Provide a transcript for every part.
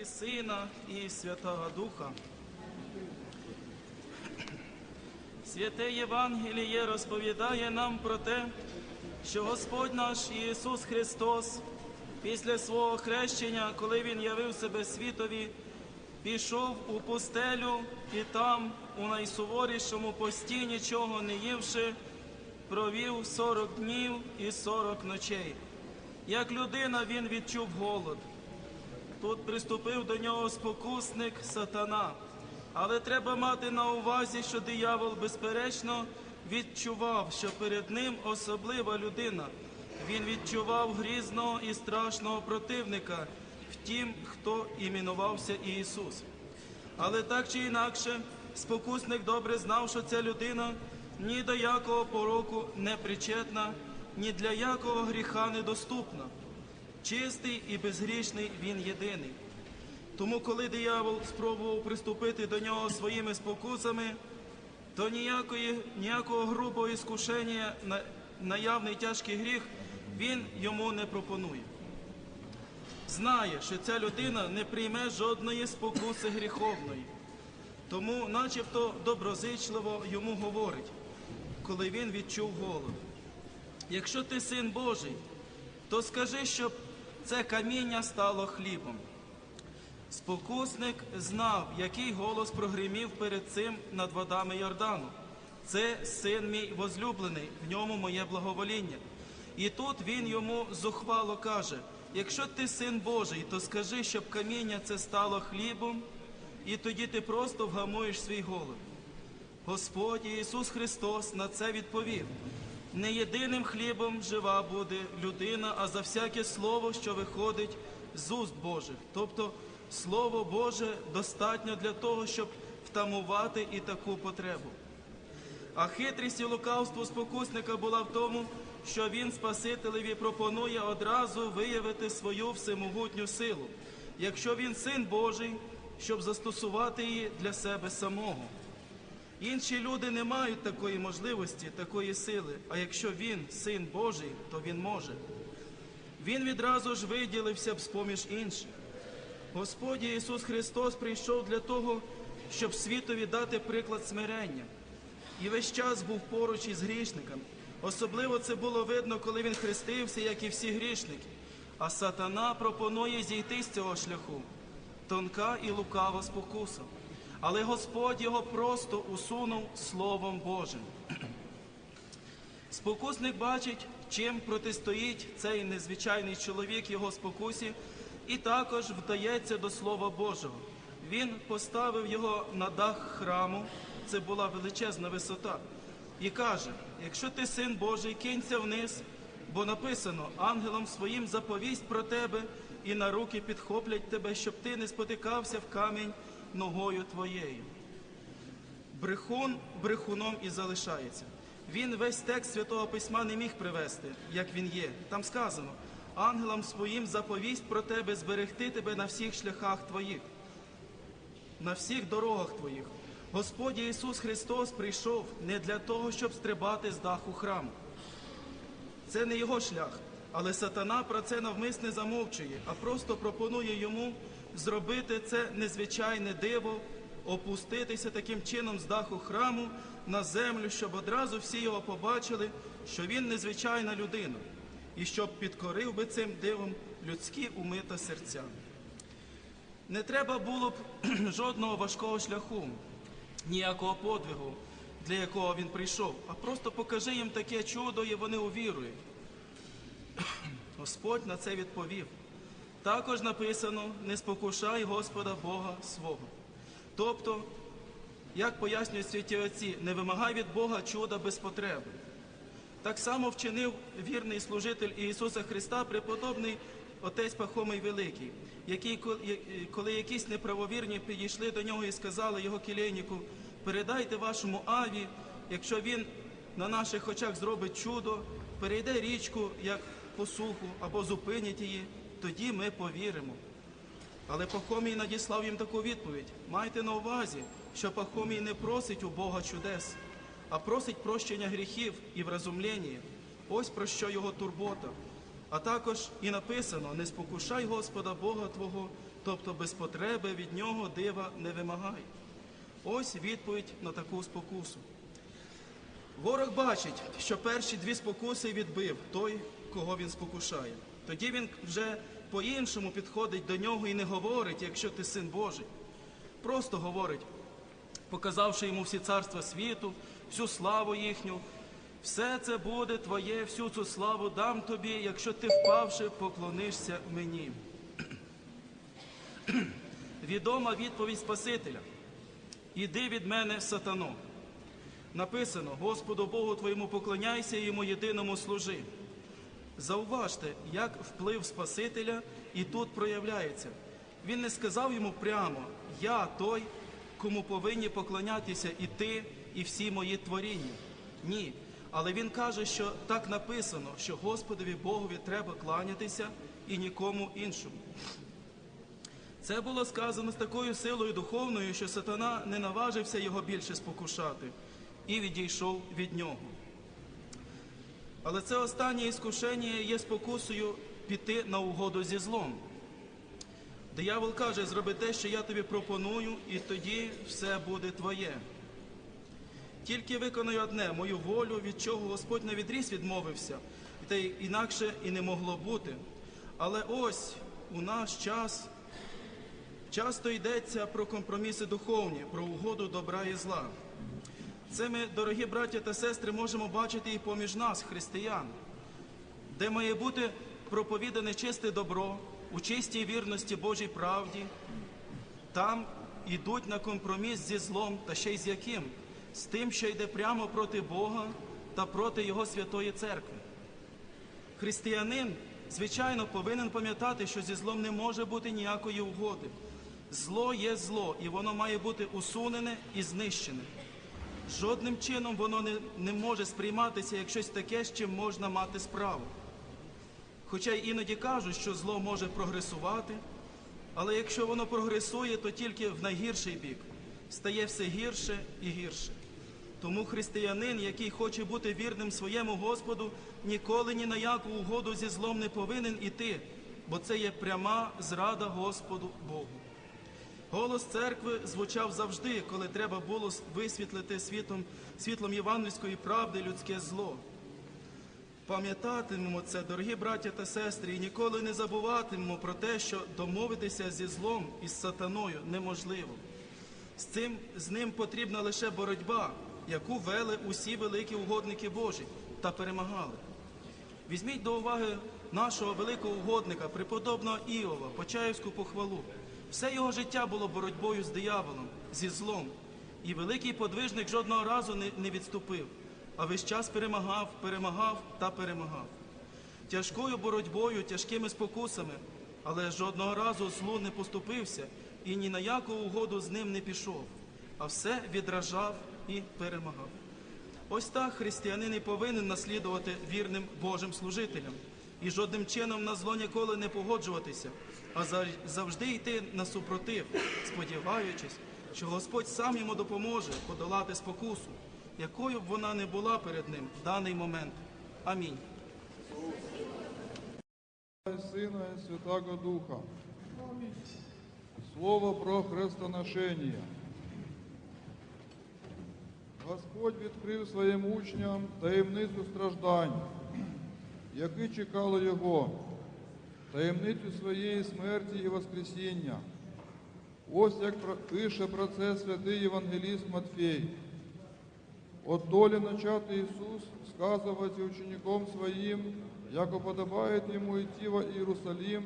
і Сина, і Святого Духа. Святе Євангеліє розповідає нам про те, що Господь наш Ісус Христос після свого хрещення, коли Він явив себе світові, пішов у пустелю і там, у найсуворішому пості, нічого не ївши, провів сорок днів і сорок ночей. Як людина він відчув голод. Тут приступив до нього спокусник сатана. Але треба мати на увазі, що диявол, безперечно, відчував, що перед ним особлива людина. Він відчував грізного і страшного противника в тім, хто іменувався Ісус. Але так чи інакше, спокусник добре знав, що ця людина ні до якого пороку не причетна, ні для якого гріха недоступна. Чистий і безгрішний він єдиний. Тому, коли диявол спробував приступити до нього своїми спокусами, то ніякої, ніякого грубого іскушення на наявний тяжкий гріх він йому не пропонує. Знає, що ця людина не прийме жодної спокуси гріховної, тому, начебто, доброзичливо йому говорить, коли він відчув голод. Якщо ти син Божий, то скажи, щоб це каміння стало хлібом. Спокусник знав, який голос прогримів перед цим над водами Йордану. Це син мій возлюблений, в ньому моє благовоління. І тут він йому зухвало каже: якщо ти син Божий, то скажи, щоб каміння це стало хлібом, і тоді ти просто вгамуєш свій голод. Господь Ісус Христос на це відповів: не єдиним хлібом жива буде людина, а за всяке слово, що виходить з уст Божих. Тобто Слово Боже достатньо для того, щоб втамувати і таку потребу. А хитрість і лукавство спокусника була в тому, що він Спасителеві пропонує одразу виявити свою всемогутню силу, якщо він син Божий, щоб застосувати її для себе самого. Інші люди не мають такої можливості, такої сили, а якщо він син Божий, то він може. Він відразу ж виділився б з-поміж інших. Господь Ісус Христос прийшов для того, щоб світові дати приклад смирення. І весь час був поруч із грішниками. Особливо це було видно, коли він хрестився, як і всі грішники. А сатана пропонує зійти з цього шляху. Тонка і лукава спокуса. Але Господь його просто усунув Словом Божим. Спокусник бачить, чим протистоїть цей незвичайний чоловік його спокусі, і також вдається до Слова Божого. Він поставив його на дах храму, це була величезна висота, і каже: якщо ти син Божий, кинься вниз, бо написано ангелам своїм заповість про тебе, і на руки підхоплять тебе, щоб ти не спотикався в камінь ногою твоєю. Брехун брехуном і залишається. Він весь текст святого письма не міг привести, як він є. Там сказано: ангелам своїм заповість про тебе зберегти тебе на всіх шляхах твоїх, на всіх дорогах твоїх. Господь Ісус Христос прийшов не для того, щоб стрибати з даху храму. Це не його шлях, але сатана про це навмисне замовчує, а просто пропонує йому зробити це незвичайне диво, опуститися таким чином з даху храму на землю, щоб одразу всі його побачили, що він незвичайна людина, і щоб підкорив би цим дивом людські уми та серця. Не треба було б жодного важкого шляху, ніякого подвигу, для якого він прийшов, а просто покажи їм таке чудо, і вони увірують. Господь на це відповів. Також написано: не спокушай Господа Бога свого. Тобто, як пояснюють святі отці, не вимагай від Бога чуда без потреби. Так само вчинив вірний служитель Ісуса Христа, преподобний отець Пахомий Великий, який, коли якісь неправовірні підійшли до нього і сказали його кілейнику, передайте вашому аві, якщо він на наших очах зробить чудо, перейде річку, як посуху, або зупинять її, тоді ми повіримо. Але Пахомій надіслав їм таку відповідь: майте на увазі, що Пахомій не просить у Бога чудес, а просить прощення гріхів і вразумлення. Ось про що його турбота. А також і написано: не спокушай Господа Бога Твого тобто без потреби від нього дива не вимагай. Ось відповідь на таку спокусу. Ворог бачить, що перші дві спокуси відбив той, кого він спокушає. Тоді він вже по-іншому підходить до нього і не говорить, якщо ти син Божий. Просто говорить, показавши йому всі царства світу, всю славу їхню. Все це буде твоє, всю цю славу дам тобі, якщо ти впавши, поклонишся мені. Відома відповідь Спасителя. Іди від мене, сатано. Написано: Господу Богу твоєму поклоняйся і йому єдиному служи. Зауважте, як вплив Спасителя і тут проявляється. Він не сказав йому прямо: Я той, кому повинні поклонятися і ти, і всі мої творіння. Ні. Але він каже, що так написано, що Господові Богові треба кланятися і нікому іншому. Це було сказано з такою силою духовною, що сатана не наважився його більше спокушати і відійшов від нього. Але це останнє іскушення є спокусою піти на угоду зі злом. Диявол каже, зроби те, що я тобі пропоную, і тоді все буде твоє. Тільки виконай одне мою волю, від чого Господь на відріз відмовився, та й інакше і не могло бути. Але ось у наш час часто йдеться про компроміси духовні, про угоду добра і зла. Це ми, дорогі браття та сестри, можемо бачити і поміж нас, християн, де має бути проповідане чисте добро у чистій вірності Божій правді. Там ідуть на компроміс зі злом, та ще й з яким? З тим, що йде прямо проти Бога та проти Його святої церкви. Християнин, звичайно, повинен пам'ятати, що зі злом не може бути ніякої угоди. Зло є зло, і воно має бути усунене і знищене. Жодним чином воно не, не може сприйматися як щось таке, з чим можна мати справу. Хоча й іноді кажуть, що зло може прогресувати, але якщо воно прогресує, то тільки в найгірший бік стає все гірше і гірше. Тому християнин, який хоче бути вірним своєму Господу, ніколи ні на яку угоду зі злом не повинен іти, бо це є пряма зрада Господу Богу. Голос церкви звучав завжди, коли треба було висвітлити світлом, світлом євангельської правди людське зло. Пам'ятатимемо це, дорогі браття та сестри, і ніколи не забуватимемо про те, що домовитися зі злом із сатаною неможливо. З цим з ним потрібна лише боротьба, яку вели усі великі угодники Божі та перемагали. Візьміть до уваги нашого великого угодника, преподобного Іова, Почаївську похвалу. Все його життя було боротьбою з дияволом, зі злом, і великий подвижник жодного разу не, не відступив, а весь час перемагав, перемагав та перемагав. Тяжкою боротьбою, тяжкими спокусами, але жодного разу злу не поступився і ні на яку угоду з ним не пішов, а все відражав і перемагав. Ось так християнин і повинен наслідувати вірним Божим служителям і жодним чином на зло ніколи не погоджуватися, а завжди йти на супротив, сподіваючись, що Господь сам йому допоможе подолати спокусу, якою б вона не була перед ним в даний момент. Амінь. Сина і Святого Духа. Слово про хрестоношення. Господь відкрив своїм учням таємницю страждань, які чекали Його, таємницю своєї смерті і Воскресіння. Ось як пише про це святий Євангеліст Матфей. От долі начати Ісус сказувати ученикам своїм, як уподобает Ему идти во Иерусалим,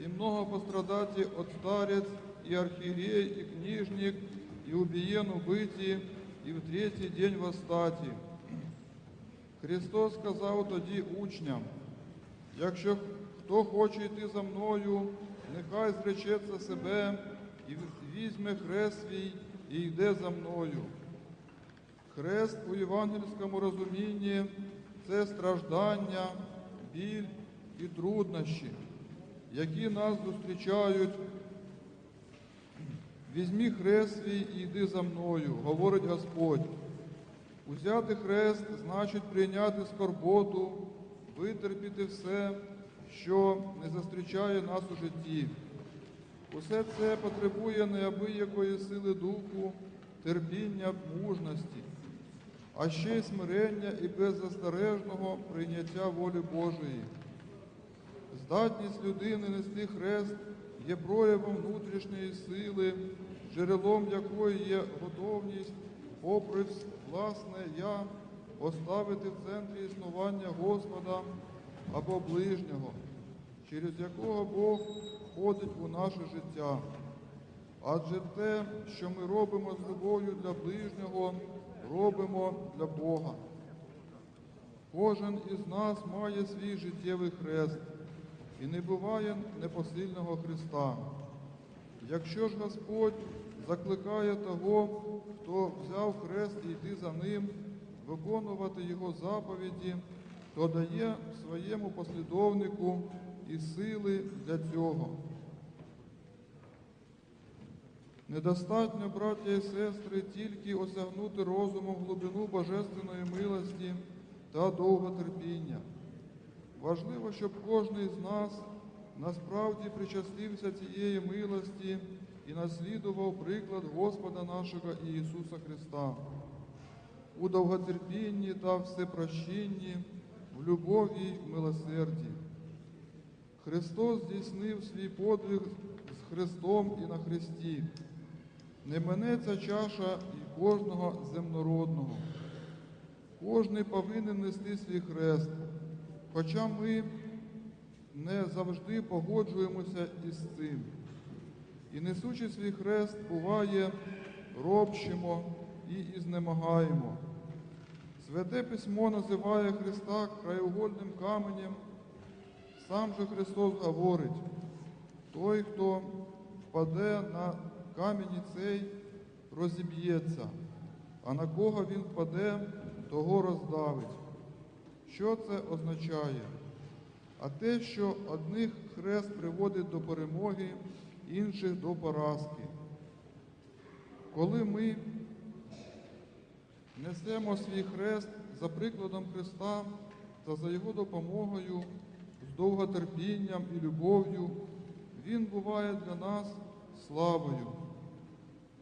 и много пострадати от старец, и архиерей, и книжник, и убиену быти, і в третій день восстаті. Христос сказав тоді учням, якщо хто хоче йти за мною, нехай зречеться себе і візьме хрест свій і йде за мною. Хрест у євангельському розумінні це страждання, біль і труднощі, які нас зустрічають. Візьмі хрест свій і йди за мною, говорить Господь. Узяти хрест значить прийняти скорботу, витерпіти все, що не зустрічає нас у житті. Усе це потребує неабиякої сили духу, терпіння, мужності, а ще й смирення і беззастережного прийняття волі Божої. Здатність людини нести хрест є проявом внутрішньої сили, джерелом якої є готовність, попри власне я, поставити в центрі існування Господа або ближнього, через якого Бог входить у наше життя. Адже те, що ми робимо з любов'ю для ближнього, робимо для Бога. Кожен із нас має свій життєвий хрест, і не буває непосильного Христа. Якщо ж Господь закликає того, хто взяв хрест і йти за ним, виконувати його заповіді, то дає своєму послідовнику і сили для цього. Недостатньо, браття і сестри, тільки осягнути розумом глибину божественної милості та довготерпіння. Важливо, щоб кожен з нас насправді причастився цієї милості і наслідував приклад Господа нашого Ісуса Христа у довготерпінні та всепрощенні, в любові й милосерді. Христос здійснив свій подвиг з Христом і на Христі. Не минеться чаша і кожного земнородного. Кожний повинен нести свій хрест, хоча ми не завжди погоджуємося із цим. І несучи свій хрест, буває, робчимо і ізнемагаємо. Святе письмо називає Христа краєугольним каменем. Сам же Христос говорить, той, хто впаде на камінь цей, розіб'ється, а на кого він впаде, того роздавить. Що це означає? А те, що одних хрест приводить до перемоги, інших до поразки. Коли ми несемо свій хрест за прикладом Христа та за Його допомогою, з довготерпінням і любов'ю, Він буває для нас славою.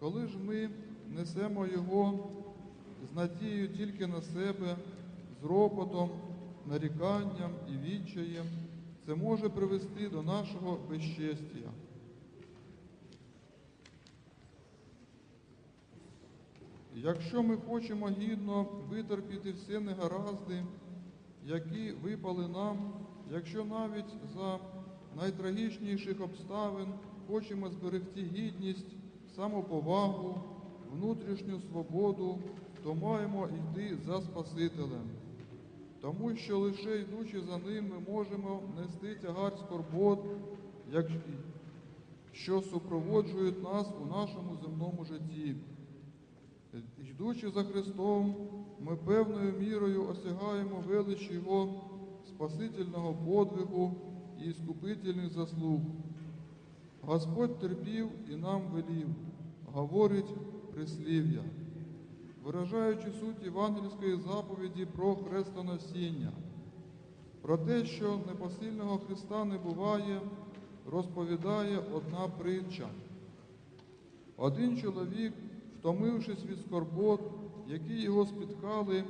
Коли ж ми несемо Його з надією тільки на себе, з ропотом, наріканням і відчаєм, це може привести до нашого безчестя. Якщо ми хочемо гідно витерпіти всі негаразди, які випали нам, якщо навіть за найтрагічніших обставин хочемо зберегти гідність, самоповагу, внутрішню свободу, то маємо йти за Спасителем. Тому що лише йдучи за ним, ми можемо нести тягар скорбот, що супроводжують нас у нашому земному житті. Йдучи за Христом, ми певною мірою осягаємо велич Його спасительного подвигу і іскупительних заслуг. Господь терпів і нам велів, говорить прислів'я, виражаючи суть євангельської заповіді про хрестоносіння. Про те, що непосильного Христа не буває, розповідає одна притча. Один чоловік, втомившись від скорбот, які його спіткали,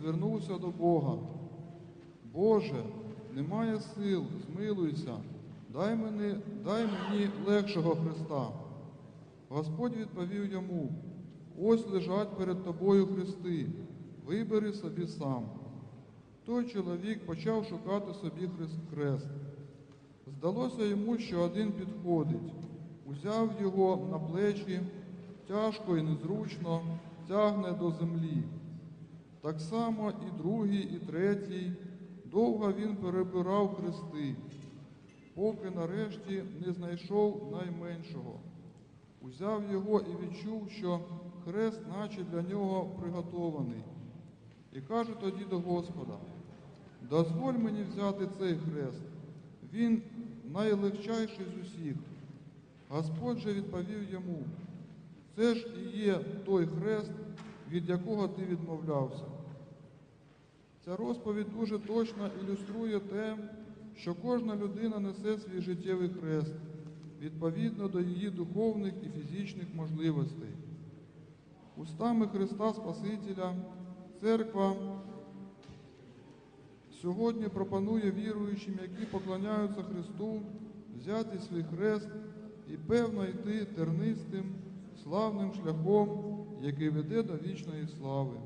звернувся до Бога. Боже, немає сил, змилуйся, дай мені, дай мені легшого Христа. Господь відповів йому: ось лежать перед тобою хрести, вибери собі сам. Той чоловік почав шукати собі хрест. Здалося йому, що один підходить, узяв його на плечі, тяжко і незручно тягне до землі. Так само і другий, і третій. Довго він перебирав хрести, поки нарешті не знайшов найменшого. Узяв його і відчув, що хрест, наче для нього приготований. І каже тоді до Господа: дозволь мені взяти цей хрест. Він найлегчайший з усіх. Господь же відповів йому: це ж і є той хрест, від якого ти відмовлявся. Ця розповідь дуже точно ілюструє те, що кожна людина несе свій життєвий хрест, відповідно до її духовних і фізичних можливостей. Устами Христа Спасителя церква сьогодні пропонує віруючим, які поклоняються Христу, взяти свій хрест і певно йти тернистим, славним шляхом, який веде до вічної слави.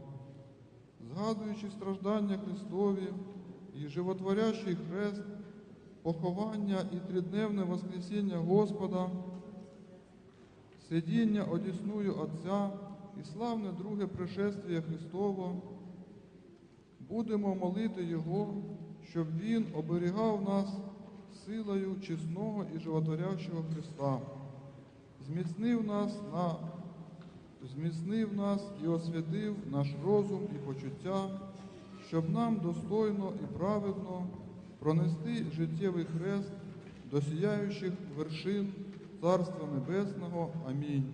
Згадуючи страждання Христові і животворящий хрест, поховання і тридневне Воскресіння Господа, сидіння одісною Отця і славне друге пришествие Христово, будемо молити Його, щоб Він оберігав нас силою чесного і животворящого Христа, зміцнив нас на зміцнив нас і освятив наш розум і почуття, щоб нам достойно і праведно пронести життєвий хрест до сіяючих вершин Царства Небесного. Амінь.